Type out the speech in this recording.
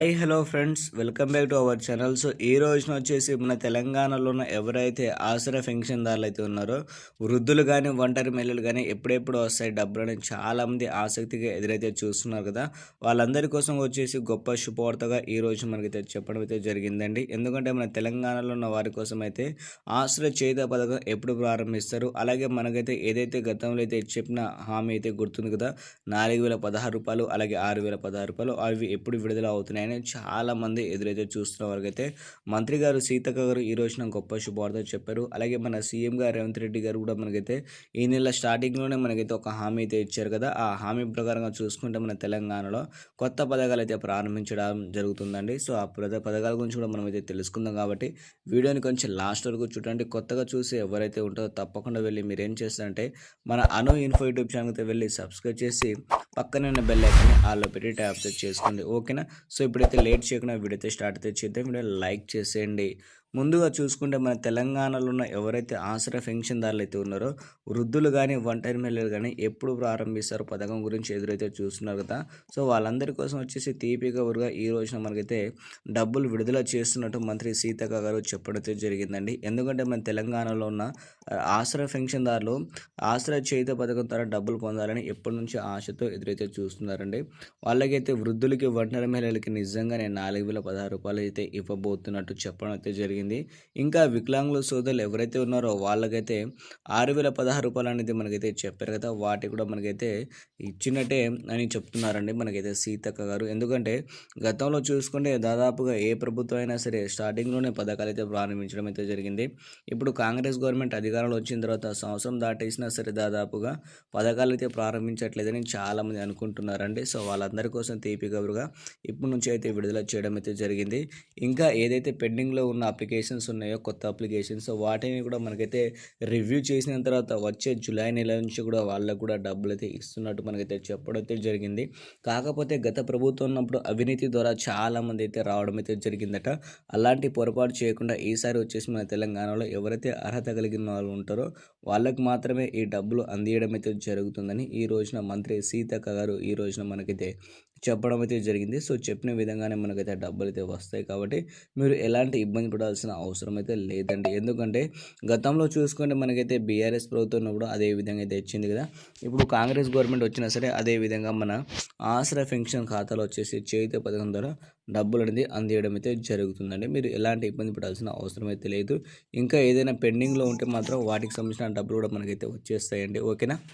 Hi hello friends welcome back to our channel so ఈ రోజున వచ్చేసి మన తెలంగాణలో ఉన్న ఎవరైతే ఆసరా పెన్షన్దారులు అయితే ఉన్నారో వృద్ధులు కానీ ఒంటరి మహిళలు కానీ ఎప్పుడెప్పుడు వస్తాయి డబ్బులని చాలామంది ఆసక్తిగా ఎదురైతే చూస్తున్నారు కదా. వాళ్ళందరి కోసం వచ్చేసి గొప్ప శుభవార్తగా ఈ రోజు మనకైతే చెప్పడం అయితే జరిగిందండి. ఎందుకంటే మన తెలంగాణలో ఉన్న వారి కోసం అయితే ఆసరా చేత పథకం ఎప్పుడు ప్రారంభిస్తారు? అలాగే మనకైతే ఏదైతే గతంలో అయితే చెప్పిన హామీ అయితే గుర్తుంది కదా నాలుగు వేల పదహారు రూపాయలు అలాగే ఆరు వేల పదహారు రూపాయలు అవి ఎప్పుడు విడుదల అవుతున్నాయి చాలా మంది ఎదురైతే చూస్తున్న వరకైతే మంత్రి గారు సీతక్క గారు ఈ రోజున గొప్ప శుభవార్త చెప్పారు. అలాగే మన సీఎం గారు రేవంత్ రెడ్డి గారు కూడా మనకైతే ఈ నెల స్టార్టింగ్లోనే మనకైతే ఒక హామీ అయితే ఇచ్చారు కదా. ఆ హామీ ప్రకారంగా చూసుకుంటే మన తెలంగాణలో కొత్త పథకాలు అయితే ప్రారంభించడం జరుగుతుందండి. సో ఆ పద పథకాల గురించి కూడా మనం అయితే తెలుసుకుందాం కాబట్టి వీడియోని కొంచెం లాస్ట్ వరకు చూడండి. కొత్తగా చూసి ఎవరైతే ఉంటారో తప్పకుండా వెళ్ళి మీరు ఏం చేస్తారంటే మన అను ఇన్ఫో యూట్యూబ్ ఛానల్ అయితే వెళ్ళి సబ్స్క్రైబ్ చేసి పక్కనే ఉన్న బెల్ ఐకాన్ని ఆల్లో పెట్టి ట్యాప్ చేసుకోండి. ఓకేనా? సో ఇప్పుడైతే లేట్ చేయకుండా వీడియో అయితే స్టార్ట్ అయితే చేద్దాం. వీడియో లైక్ చేసేయండి. ముందుగా చూసుకుంటే మన తెలంగాణలో ఉన్న ఎవరైతే ఆసరా పెన్షన్దారులు అయితే ఉన్నారో వృద్ధులు కానీ ఒంటరి మహిళలు కానీ ఎప్పుడు ప్రారంభిస్తారో పథకం గురించి ఎదురైతే చూస్తున్నారు కదా. సో వాళ్ళందరి కోసం వచ్చేసి తీపి కబురుగా ఈ రోజున మనకైతే డబ్బులు విడుదల చేస్తున్నట్టు మంత్రి సీతక్క గారు చెప్పడం జరిగిందండి. ఎందుకంటే మన తెలంగాణలో ఉన్న ఆసరా పెన్షన్దారులు ఆసరా చేత పథకం ద్వారా డబ్బులు పొందాలని ఎప్పటి నుంచి ఆశతో ఎదురైతే చూస్తున్నారండి. వాళ్ళకైతే వృద్ధులకి ఒంటరి మహిళలకి నిజంగానే నాలుగు వేల పదహారు రూపాయలు అయితే ఇవ్వబోతున్నట్టు చెప్పడం అయితే జరిగింది. జరిగింది. ఇంకా వికలాంగుల సోదరులు ఎవరైతే ఉన్నారో వాళ్ళకైతే ఆరు వేల పదహారు రూపాయలు అనేది మనకైతే చెప్పారు కదా. వాటి కూడా మనకైతే ఇచ్చినట్టే అని చెప్తున్నారండి మనకైతే సీతక్క గారు. ఎందుకంటే గతంలో చూసుకుంటే దాదాపుగా ఏ ప్రభుత్వం అయినా సరే స్టార్టింగ్లోనే పథకాలు అయితే ప్రారంభించడం అయితే జరిగింది. ఇప్పుడు కాంగ్రెస్ గవర్నమెంట్ అధికారంలో వచ్చిన తర్వాత సంవత్సరం దాటేసినా సరే దాదాపుగా పథకాలు అయితే ప్రారంభించట్లేదని చాలామంది అనుకుంటున్నారండి. సో వాళ్ళందరి కోసం తీపి కబురుగా ఇప్పటి నుంచి అయితే విడుదల చేయడం అయితే జరిగింది. ఇంకా ఏదైతే పెండింగ్లో ఉన్న అప్లికేషన్ అప్లికేషన్స్ ఉన్నాయో కొత్త అప్లికేషన్స్ వాటిని కూడా మనకైతే రివ్యూ చేసిన తర్వాత వచ్చే జూలై నెల నుంచి కూడా వాళ్ళకు కూడా డబ్బులు అయితే ఇస్తున్నట్టు మనకైతే చెప్పడం అయితే జరిగింది. కాకపోతే గత ప్రభుత్వం ఉన్నప్పుడు అవినీతి ద్వారా చాలామంది అయితే రావడం అయితే జరిగిందట. అలాంటి పొరపాటు చేయకుండా ఈసారి వచ్చేసి మన తెలంగాణలో ఎవరైతే అర్హత కలిగిన వాళ్ళు ఉంటారో వాళ్ళకు మాత్రమే ఈ డబ్బులు అందియడం అయితే జరుగుతుందని ఈ రోజున మంత్రి సీతక్క గారు ఈ రోజున మనకైతే చెప్పడం అయితే జరిగింది. సో చెప్పిన విధంగానే మనకైతే డబ్బులు అయితే వస్తాయి కాబట్టి మీరు ఎలాంటి ఇబ్బంది పడాల్సిన అవసరం అయితే లేదండి. ఎందుకంటే గతంలో చూసుకుంటే మనకైతే బీఆర్ఎస్ ప్రభుత్వం ఉన్నప్పుడు అదే విధంగా అయితే ఇచ్చింది కదా. ఇప్పుడు కాంగ్రెస్ గవర్నమెంట్ వచ్చినా సరే అదే విధంగా మన ఆసరా పెన్షన్ ఖాతాలో వచ్చేసి చేతి పథకం ద్వారా డబ్బులు అనేది అందియడం అయితే జరుగుతుందండి. మీరు ఎలాంటి ఇబ్బంది పడాల్సిన అవసరం అయితే లేదు. ఇంకా ఏదైనా పెండింగ్లో ఉంటే మాత్రం వాటికి సంబంధించిన డబ్బులు కూడా మనకైతే వచ్చేస్తాయండి. ఓకేనా?